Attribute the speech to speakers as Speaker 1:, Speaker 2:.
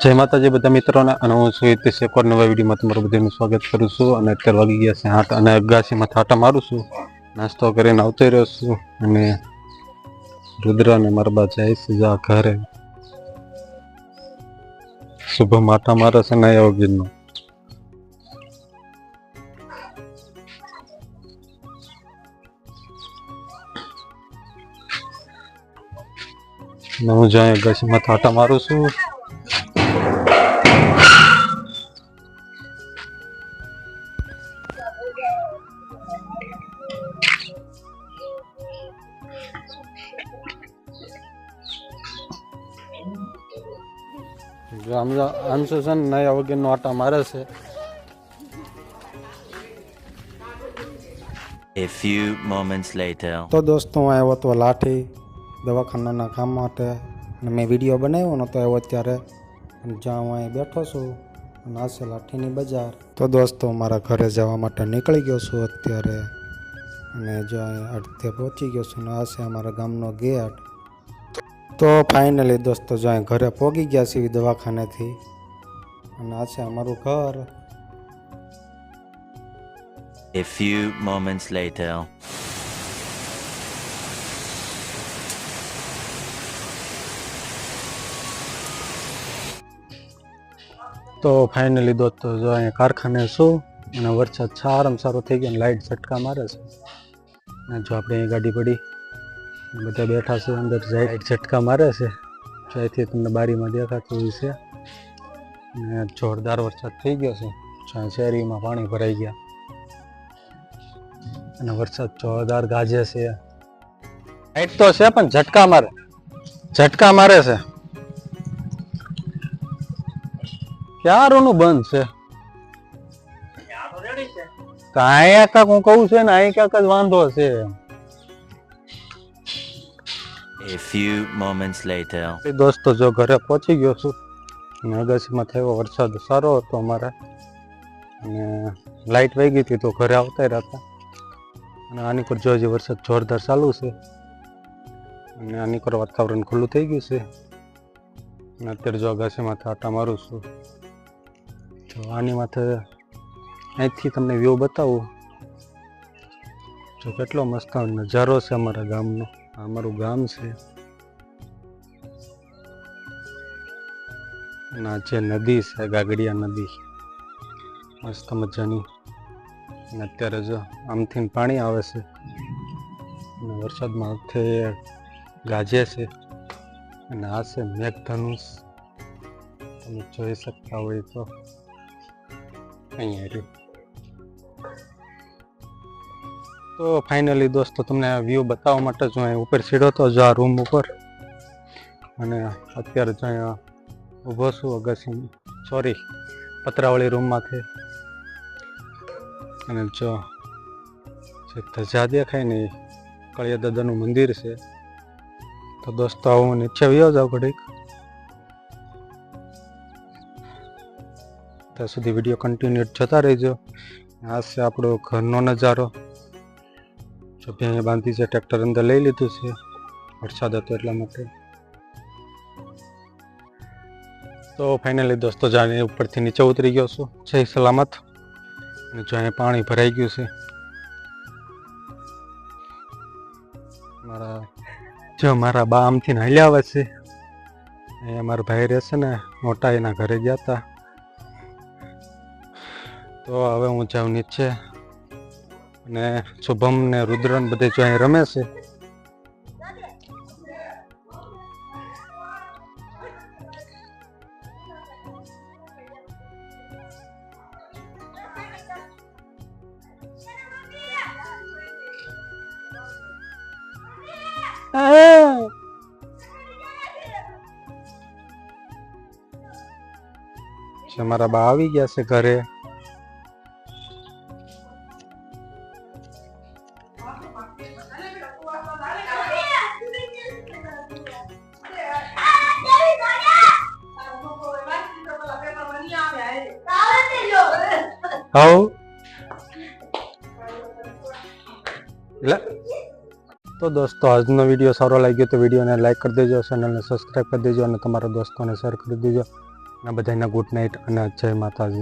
Speaker 1: જય માતાજી બધા મિત્રોને અને હું છું હિતેશ એકવાર નવા વિડીયોમાં તમારું બધાનું સ્વાગત કરું છું અને અત્યારે વાગી ગયા છે આઠ અને અગાસીમાં થાટા મારું છું. નાસ્તો કરીને આવતો રહ્યો છું અને રુદ્ર અને મારા બા જાય છે, જા ઘરે. શુભ માથા મારે છે નયા વગીરનો હું જ્યાં અગાસીમાં થાટા મારું છું જો આમ આંશુ છે ને નયા વગરનો આટા મારે છે.
Speaker 2: A few moments later.
Speaker 3: તો દોસ્તો હું આવ્યો હતો લાઠી દવાખાનાના કામ માટે અને મેં વીડિયો બનાવ્યો નહોતો આવ્યો અત્યારે. જ્યાં હું અહીં બેઠો છું અને આ છે લાઠીની બજાર. તો દોસ્તો મારા ઘરે જવા માટે નીકળી ગયો છું અત્યારે. અને જો અહીં અડધે પહોંચી ગયો છું અને આ છે અમારા ગામનો ગેટ. તો ફાઇનલી દોસ્તો જો અહીં ઘરે પહોંચી ગયા છીએ દવાખાનેથી. અને આ છે અમારું ઘર.
Speaker 2: A few moments later.
Speaker 1: તો ફાઇનલી દોસ્તો જો અહીંયા કારખાને છું અને વરસાદ સારામાં સારો થઈ ગયો અને લાઇટ ઝટકા મારે છે. અને જો આપણે અહીં ગાડી પડી. બધા બેઠા છે, અંદર લાઇટ ઝટકા મારે છે. ચાયથી તમને બારીમાં દેખાતું હોય છે. અને જોરદાર વરસાદ થઈ ગયો છે. જ્યાં શેરીમાં પાણી ભરાઈ ગયા. અને વરસાદ જોરદાર ગાજે છે. લાઈટ તો છે, પણ ઝટકા મારે. ઝટકા મારે છે. ક્યારોનું બંધ છે? કાંઈ કાંક હું કહું છે ને, અહીં ક્યાંક જ વાંધો છે.
Speaker 2: A few moments later.
Speaker 1: દોસ્તો જો ઘરે પહોંચી ગયો છું. અને અગાસીમાં થયો વરસાદ સારો હતો અમારે. અને લાઇટ વહી ગઈ હતી તો ઘરે આવતા હતા અને આની પર જો હજી વરસાદ જોરદાર ચાલુ છે. અને આની પર વાતાવરણ ખુલ્લું થઈ ગયું છે. અને અત્યારે જો અગાસીમાં આટા મારું છું. તો આની માથે અહીંથી તમને વ્યૂ બતાવું. જો કેટલો મસ્ત નજારો છે અમારા ગામનો. અમારું ગામ છે. અને આ જે નદી છે, ગાગડિયા નદી. મસ્ત મજાની. અને અત્યારે જો આમથી પાણી આવે છે. અને વરસાદમાં વખતે ગાજે છે. અને આ છે મેઘધનુષ. તમે જોઈ શકતા હોય તો અહીંયા રહ્યું. તો ફાઇનલી દોસ્તો, તમને વ્યૂ બતાવવા માટે જ અહીં ઉપર સીડો તો જો આ રૂમ ઉપર. અને અત્યારે જો અહીંયા ઊભો છું અગાસી સોરી પતરાવાળી રૂમમાંથી અને જો, જે ધજા દેખાય ને કળિયા દાદાનું મંદિર છે. તો દોસ્તો હું નીચે વ્યો જાઉં ઘડીક. ત્યાં સુધી વીડિયો કન્ટિન્યુ જતા રહેજો. આ છે આપણો ઘરનો નજારો. ભે અહીંયા બાંધી છે ટ્રેક્ટર અંદર લઈ લીધું છે. વરસાદ હતો એટલા માટે. તો ફાઇનલી દોસ્તો જાણે ઉપરથી નીચે ઉતરી ગયો છું. છે સલામત. અને જો અહીંયા પાણી ભરાઈ ગયું છે. મારા જો મારા બા આમથી હાલ્યા આવે છે. અહીંયા મારા ભાઈ રહેશે ને, મોટા એના ઘરે ગયા હતા તો હવે હું જાઉં નીચે. અને શુભમ ને રુદ્રન બધે જો અહીં રમે છે મારા બા આવી ગયા છે ઘરે. હવ. તો દોસ્તો, આજનો વીડિયો સારો લાગ્યો તો વિડીયોને લાઈક કરી દેજો ચેનલને સબસ્ક્રાઈબ કરી દેજો અને તમારા દોસ્તોને શેર કરી દેજો. અને બધાને ગુડ નાઇટ અને જય માતાજી.